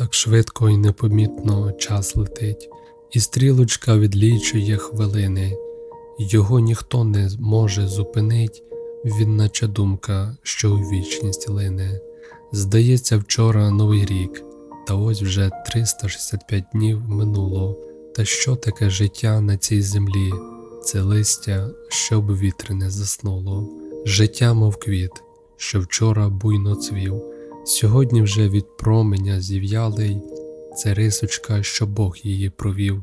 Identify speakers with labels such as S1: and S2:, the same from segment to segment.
S1: Так швидко і непомітно час летить, і стрілочка відлічує хвилини, його ніхто не може зупинить, він наче думка, що у вічність лине. Здається, вчора новий рік, та ось вже 365 днів минуло. Та що таке життя на цій землі? Це листя, щоб вітри не заснуло. Життя, мов квіт, що вчора буйно цвів, сьогодні вже від променя зів'ялий, це рисочка, що Бог її провів,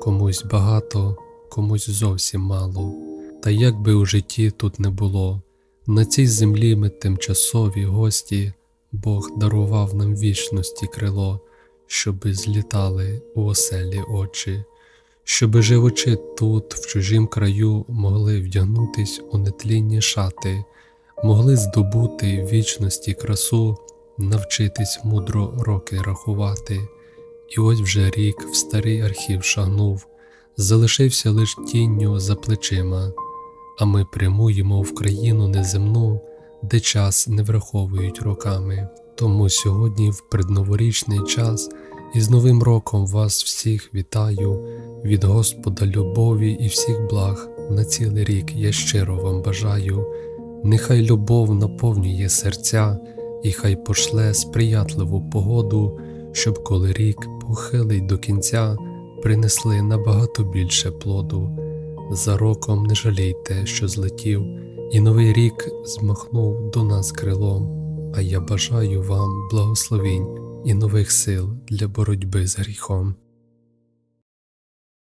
S1: комусь багато, комусь зовсім мало. Та як би у житті тут не було, на цій землі ми тимчасові гості, Бог дарував нам вічності крило, щоби злітали у оселі очі, щоби живучи тут, в чужім краю, могли вдягнутись у нетлінні шати, могли здобути вічності красу, навчитись мудро роки рахувати. І ось вже рік в старий архів шагнув, залишився лиш тінню за плечима, а ми прямуємо в країну неземну, де час не враховують роками. Тому сьогодні, в предноворічний час, із Новим роком вас всіх вітаю, від Господа любові і всіх благ на цілий рік я щиро вам бажаю. Нехай любов наповнює серця, і хай пошле сприятливу погоду, щоб коли рік похилий до кінця, принесли набагато більше плоду. За роком не жалійте, що злетів, і новий рік змахнув до нас крилом. А я бажаю вам благословінь і нових сил для боротьби з гріхом.